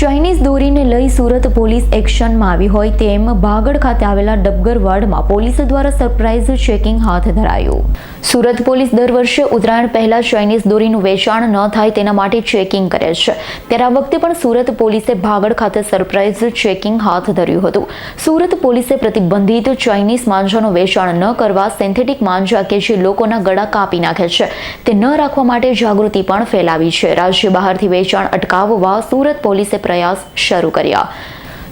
Chinese દોરીને લઈ Surat police એક્શનમાં આવી હોય તેમ ભાગડ ખાતે આવેલા ડબગર વાર્ડમાં પોલીસ દ્વારા સરપ્રાઇઝ ચેકિંગ હાથ ધરાયું. સુરત પોલીસ દર વર્ષે ઉત્તરાયણ પહેલા ચાઇનીઝ દોરીનું વેચાણ ન થાય તેના માટે ચેકિંગ કરે છે. ત્યારે આ વખતે પણ સુરત પોલીસે ભાગડ ખાતે સરપ્રાઇઝ ચેકિંગ હાથ ધર્યું હતું. સુરત પોલીસે પ્રતિબંધિત ચાઇનીઝ માંજાનું વેચાણ ન કરવા સિન્થેટિક માંજા કે જે લોકોના ગળા કાપી નાખે છે, તે ન રાખવા માટે જાગૃતિ પણ ફેલાવી છે. રાજ્ય બહારથી વેચાણ અટકાવવા સુરત પોલીસે પ્રયાસ શરૂ કર્યા.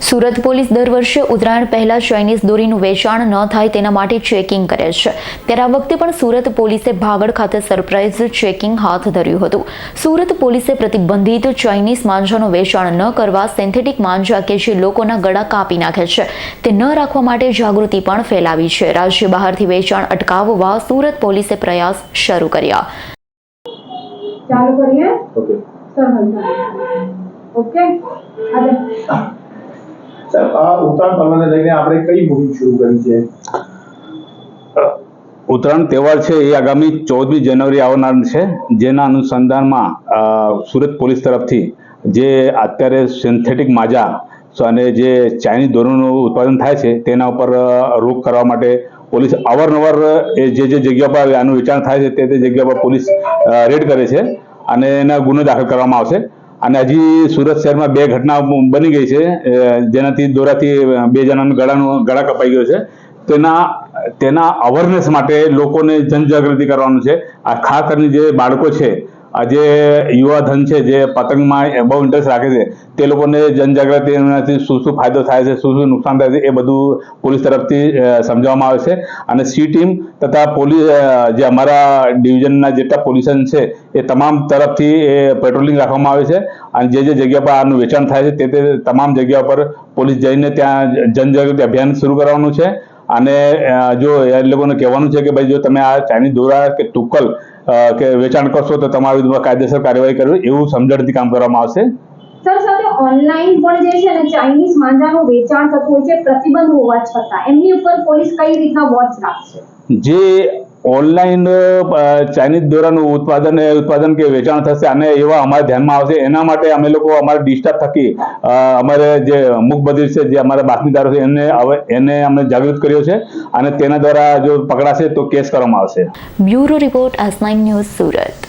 સુરત પોલીસ દર વર્ષે ઉત્તરાયણ પહેલા ચાઇનીઝ દોરીનું વેચાણ ન થાય તેના માટે ચેકિંગ કરે છે. ત્યારે આ વખતે પણ સુરત પોલીસે ભાગડ ખાતે સરપ્રાઇઝ ચેકિંગ હાથ ધર્યું હતું. સુરત પોલીસે પ્રતિબંધિત ચાઇનીઝ માંજાનું વેચાણ ન કરવા સિન્થેટિક માંજા કે જે લોકોના ગળા કાપી નાખે છે તે ન રાખવા માટે જાગૃતિ પણ ફેલાવી છે. રાજ્ય બહારથી વેચાણ અટકાવવા સુરત પોલીસે પ્રયાસ શરૂ કર્યા. ચાલુ કરીએ? ઓકે ઓકે હવે સાહેબ આ ઉત્તરાયણ પર્વને લઈને આપણે કઈ મુહિમ શરૂ કરી છે? ઉત્તરાયણ તહેવાર છે એ આગામી ચૌદમી જાન્યુઆરી આવનાર છે જેના અનુસંધાનમાં સુરત પોલીસ તરફથી જે અત્યારે સિન્થેટિક માજા અને જે ચાઇનીઝ દોરોનું ઉત્પાદન થાય છે તેના ઉપર રોક કરવા માટે પોલીસ અવારનવાર એ જે જે જગ્યા પર આનું વેચાણ થાય છે તે તે જગ્યા પર પોલીસ રેડ કરે છે અને એના ગુનો દાખલ કરવામાં આવશે. અને હજી સુરત શહેરમાં બે ઘટના બની ગઈ છે. જેનાથી દોરાથી બે જણાનું ગળાનું, ગળા કપાઈ ગયો છે. તેના તેના અવેરનેસ માટે લોકોને જનજાગૃતિ કરવાનું છે. આ ખાસ કરીને જે બાળકો છે આ જે યુવા ધન છે, જે પતંગમાં બહુ ઇન્ટરેસ્ટ રાખે છે, તે લોકોને જનજાગૃતિ એનાથી શું શું ફાયદો થાય છે, શું શું નુકસાન થાય છે, એ બધું પોલીસ તરફથી સમજાવવામાં આવે છે. અને સી ટીમ તથા પોલીસ જે અમારા ડિવિઝનના જેટલા પોલીસન છે, એ તમામ તરફથી એ પેટ્રોલિંગ રાખવામાં આવે છે. અને જે જે જગ્યા પર આનું વેચાણ થાય છે, તે તે તમામ જગ્યા પર પોલીસ જઈને ત્યાં જનજાગૃતિ અભિયાન શરૂ કરવાનું છે. અને જો એ લોકોને કહેવાનું છે કે ભાઈ, જો તમે આ ચાઇનીઝ દોરા કે તુક્કલ કે વેચાણ કરશો તો તમારા વિરુદ્ધમાં કાયદેસર કાર્યવાહી કરવી એવું સમજણથી કામ કરવામાં આવશે. સર સાથે ઓનલાઈન પણ જે છે ને ચાઇનીઝ માંજાનું વેચાણ થતું હોય છે પ્રતિબંધ હોવા છતાં એમની ઉપર પોલીસ કઈ રીતના વોચ રાખશે? જે ઓનલાઈન ચાઇનીઝ દોરાનું ઉત્પાદન ઉત્પાદન કે વેચાણ થશે અને એવા અમારા ધ્યાનમાં આવશે. એના માટે અમે લોકો અમારા ડિસ્ટાફ થકી અમારે જે અમુક બધી છે જે અમારા બાતમીદારો છે એને હવે, એને અમે જાગૃત કર્યો છે અને તેના દ્વારા જો પકડાશે તો કેસ કરવામાં આવશે. Bureau report S news Surat.